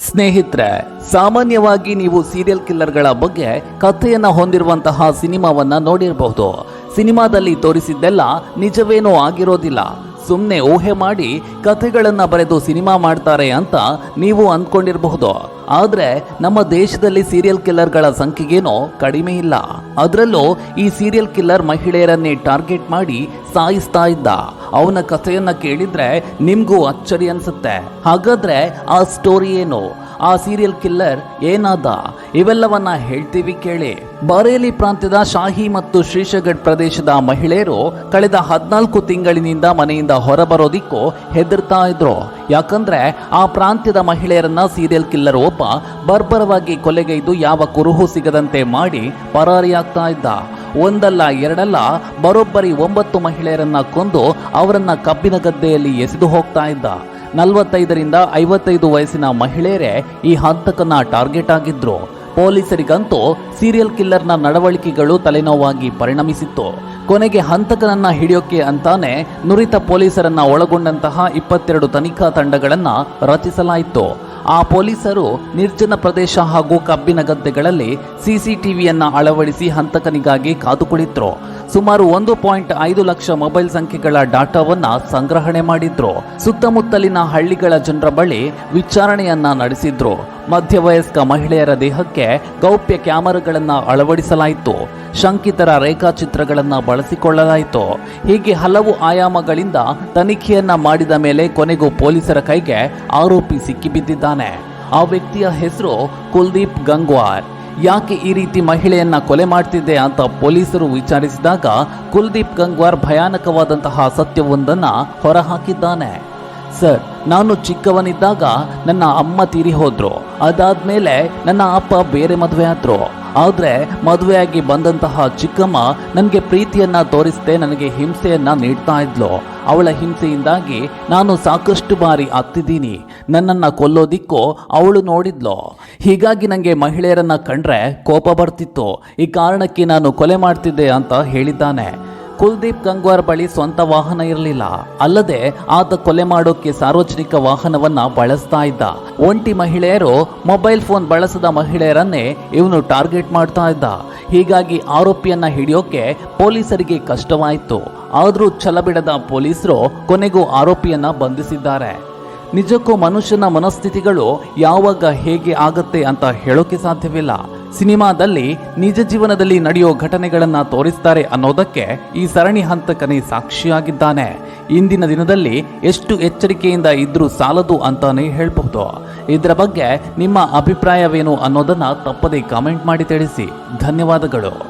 ಸ್ನೇಹಿತರೆ, ಸಾಮಾನ್ಯವಾಗಿ ನೀವು ಸೀರಿಯಲ್ ಕಿಲ್ಲರ್ಗಳ ಬಗ್ಗೆ ಕಥೆಯನ್ನ ಹೊಂದಿರುವಂತಹ ಸಿನಿಮಾವನ್ನ ನೋಡಿರಬಹುದು. ಸಿನಿಮಾದಲ್ಲಿ ತೋರಿಸಿದ್ದೆಲ್ಲ ನಿಜವೇನೂ ಆಗಿರೋದಿಲ್ಲ. ಸುಮ್ಮನೆ ಊಹೆ ಮಾಡಿ ಕಥೆಗಳನ್ನ ಬರೆದು ಸಿನಿಮಾ ಮಾಡ್ತಾರೆ ಅಂತ ನೀವು ಅಂದ್ಕೊಂಡಿರಬಹುದು. ಆದ್ರೆ ನಮ್ಮ ದೇಶದಲ್ಲಿ ಸೀರಿಯಲ್ ಕಿಲ್ಲರ್ಗಳ ಸಂಖ್ಯೆಗೇನೋ ಕಡಿಮೆ ಇಲ್ಲ. ಅದರಲ್ಲೂ ಈ ಸೀರಿಯಲ್ ಕಿಲ್ಲರ್ ಮಹಿಳೆಯರನ್ನೇ ಟಾರ್ಗೆಟ್ ಮಾಡಿ ಸಾಯಿಸ್ತಾ ಇದ್ದ. ಅವನ ಕಥೆಯನ್ನ ಕೇಳಿದ್ರೆ ನಿಮ್ಗೂ ಅಚ್ಚರಿ ಅನ್ಸುತ್ತೆ. ಹಾಗಾದ್ರೆ ಆ ಸ್ಟೋರಿ ಏನು? ಆ ಸೀರಿಯಲ್ ಕಿಲ್ಲರ್ ಏನಾದ? ಇವೆಲ್ಲವನ್ನ ಹೇಳ್ತೀವಿ ಕೇಳಿ. ಬರೇಲಿ ಪ್ರಾಂತ್ಯದ ಶಾಹಿ ಮತ್ತು ಶ್ರೀಶಗಢ್ ಪ್ರದೇಶದ ಮಹಿಳೆಯರು ಕಳೆದ ಹದಿನಾಲ್ಕು ತಿಂಗಳಿನಿಂದ ಮನೆಯಿಂದ ಹೊರಬರೋದಿಕ್ಕೂ ಹೆದರ್ತಾ ಇದ್ರು. ಯಾಕಂದ್ರೆ ಆ ಪ್ರಾಂತ್ಯದ ಮಹಿಳೆಯರನ್ನ ಸೀರಿಯಲ್ ಕಿಲ್ಲರ್ ಒಬ್ಬ ಬರ್ಬರವಾಗಿ ಕೊಲೆಗೈದು ಯಾವ ಕುರುಹು ಸಿಗದಂತೆ ಮಾಡಿ ಪರಾರಿಯಾಗ್ತಾ ಇದ್ದ. ಒಂದಲ್ಲ ಎರಡಲ್ಲ ಬರೋಬ್ಬರಿ ಒಂಬತ್ತು ಮಹಿಳೆಯರನ್ನ ಕೊಂದು ಅವರನ್ನ ಕಬ್ಬಿನ ಗದ್ದೆಯಲ್ಲಿ ಎಸೆದು ಹೋಗ್ತಾ ಇದ್ದ. ನಲವತ್ತೈದರಿಂದ ಐವತ್ತೈದು ವಯಸ್ಸಿನ ಮಹಿಳೆಯರೇ ಈ ಹಂತಕನ ಟಾರ್ಗೆಟ್ ಆಗಿದ್ರು. ಪೊಲೀಸರಿಗಂತೂ ಸೀರಿಯಲ್ ಕಿಲ್ಲರ್ನ ನಡವಳಿಕೆಗಳು ತಲೆನೋವಾಗಿ ಪರಿಣಮಿಸಿತ್ತು. ಕೊನೆಗೆ ಹಂತಕನನ್ನ ಹಿಡಿಯೋಕೆ ಅಂತಾನೆ ನುರಿತ ಪೊಲೀಸರನ್ನ ಒಳಗೊಂಡಂತಹ ಇಪ್ಪತ್ತೆರಡು ತನಿಖಾ ತಂಡಗಳನ್ನ ರಚಿಸಲಾಯಿತು. ಆ ಪೊಲೀಸರು ನಿರ್ಜನ ಪ್ರದೇಶ ಹಾಗೂ ಕಬ್ಬಿನ ಗದ್ದೆಗಳಲ್ಲಿ ಸಿಸಿಟಿವಿಯನ್ನು ಅಳವಡಿಸಿ ಹಂತಕನಿಗಾಗಿ ಕಾದು ಕುಳಿತರು ಸುಮಾರು ಒಂದು ಪಾಯಿಂಟ್ ಐದು ಲಕ್ಷ ಮೊಬೈಲ್ ಸಂಖ್ಯೆಗಳ ಡಾಟಾವನ್ನು ಸಂಗ್ರಹಣೆ ಮಾಡಿದ್ರು. ಸುತ್ತಮುತ್ತಲಿನ ಹಳ್ಳಿಗಳ ಜನರ ಬಳಿ ವಿಚಾರಣೆಯನ್ನ ನಡೆಸಿದ್ರು. ಮಧ್ಯವಯಸ್ಕ ಮಹಿಳೆಯರ ದೇಹಕ್ಕೆ ಗೌಪ್ಯ ಕ್ಯಾಮರಾಗಳನ್ನು ಅಳವಡಿಸಲಾಯಿತು. ಶಂಕಿತರ ರೇಖಾಚಿತ್ರಗಳನ್ನು ಬಳಸಿಕೊಳ್ಳಲಾಯಿತು. ಹೀಗೆ ಹಲವು ಆಯಾಮಗಳಿಂದ ತನಿಖೆಯನ್ನ ಮಾಡಿದ ಮೇಲೆ ಕೊನೆಗೂ ಪೊಲೀಸರ ಕೈಗೆ ಆರೋಪಿ ಸಿಕ್ಕಿಬಿದ್ದಿದ್ದಾನೆ. ಆ ವ್ಯಕ್ತಿಯ ಹೆಸರು ಕುಲ್ದೀಪ್ ಗಂಗ್ವಾರ್. ಯಾಕೆ ಈ ರೀತಿ ಮಹಿಳೆಯನ್ನ ಕೊಲೆ ಮಾಡ್ತಿದ್ದೆ ಅಂತ ಪೊಲೀಸರು ವಿಚಾರಿಸಿದಾಗ ಕುಲ್ದೀಪ್ ಗಂಗ್ವಾರ್ ಭಯಾನಕವಾದಂತಹ ಸತ್ಯವೊಂದನ್ನು ಹೊರಹಾಕಿದ್ದಾನೆ. ಸರ್ ನಾನು ಚಿಕ್ಕವನಿದ್ದಾಗ ನನ್ನ ಅಮ್ಮ ತೀರಿ ಹೋದ್ರು. ಅದಾದ್ಮೇಲೆ ನನ್ನ ಅಪ್ಪ ಬೇರೆ ಮದುವೆ ಆದ್ರು. ಆದ್ರೆ ಮದುವೆಯಾಗಿ ಬಂದಂತಹ ಚಿಕ್ಕಮ್ಮ ನನಗೆ ಪ್ರೀತಿಯನ್ನ ತೋರಿಸದೆ, ನನಗೆ ಹಿಂಸೆಯನ್ನ ನೀಡ್ತಾ ಇದ್ಲು. ಅವಳ ಹಿಂಸೆಯಿಂದಾಗಿ ನಾನು ಸಾಕಷ್ಟು ಬಾರಿ ಅತ್ತಿದ್ದೀನಿ. ನನ್ನನ್ನ ಕೊಲ್ಲೋದಿಕ್ಕೂ ಅವಳು ನೋಡಿದ್ಲು. ಹೀಗಾಗಿ ನನಗೆ ಮಹಿಳೆಯರನ್ನ ಕಂಡ್ರೆ ಕೋಪ ಬರ್ತಿತ್ತು. ಈ ಕಾರಣಕ್ಕೆ ನಾನು ಕೊಲೆ ಮಾಡ್ತಿದ್ದೆ ಅಂತ ಹೇಳಿದ್ದಾನೆ. ಕುಲ್ದೀಪ್ ಗಂಗ್ವಾರ್ ಬಳಿ ಸ್ವಂತ ವಾಹನ ಇರಲಿಲ್ಲ. ಅಲ್ಲದೆ ಆತ ಕೊಲೆ ಮಾಡೋಕೆ ಸಾರ್ವಜನಿಕ ವಾಹನವನ್ನ ಬಳಸ್ತಾ ಇದ್ದ. ಒಂಟಿ ಮಹಿಳೆಯರು ಮೊಬೈಲ್ ಫೋನ್ ಬಳಸದ ಮಹಿಳೆಯರನ್ನೇ ಇವನು ಟಾರ್ಗೆಟ್ ಮಾಡ್ತಾ ಇದ್ದ. ಹೀಗಾಗಿ ಆರೋಪಿಯನ್ನ ಹಿಡಿಯೋಕೆ ಪೊಲೀಸರಿಗೆ ಕಷ್ಟವಾಯಿತು. ಆದರೂ ಛಲಬಿಡದ ಪೊಲೀಸರು ಕೊನೆಗೂ ಆರೋಪಿಯನ್ನ ಬಂಧಿಸಿದ್ದಾರೆ. ನಿಜಕ್ಕೂ ಮನುಷ್ಯನ ಮನಸ್ಥಿತಿಗಳು ಯಾವಾಗ ಹೇಗೆ ಆಗತ್ತೆ ಅಂತ ಹೇಳೋಕೆ ಸಾಧ್ಯವಿಲ್ಲ. ಸಿನಿಮಾದಲ್ಲಿ ನಿಜ ಜೀವನದಲ್ಲಿ ನಡೆಯೋ ಘಟನೆಗಳನ್ನ ತೋರಿಸ್ತಾರೆ ಅನ್ನೋದಕ್ಕೆ ಈ ಸರಣಿ ಹಂತಕನೇ ಸಾಕ್ಷಿಯಾಗಿದ್ದಾನೆ. ಇಂದಿನ ದಿನದಲ್ಲಿ ಎಷ್ಟು ಎಚ್ಚರಿಕೆಯಿಂದ ಇದ್ರೂ ಸಾಲದು ಅಂತಾನೆ ಹೇಳಬಹುದು. ಇದರ ಬಗ್ಗೆ ನಿಮ್ಮ ಅಭಿಪ್ರಾಯವೇನು ಅನ್ನೋದನ್ನ ತಪ್ಪದೇ ಕಾಮೆಂಟ್ ಮಾಡಿ ತಿಳಿಸಿ. ಧನ್ಯವಾದಗಳು.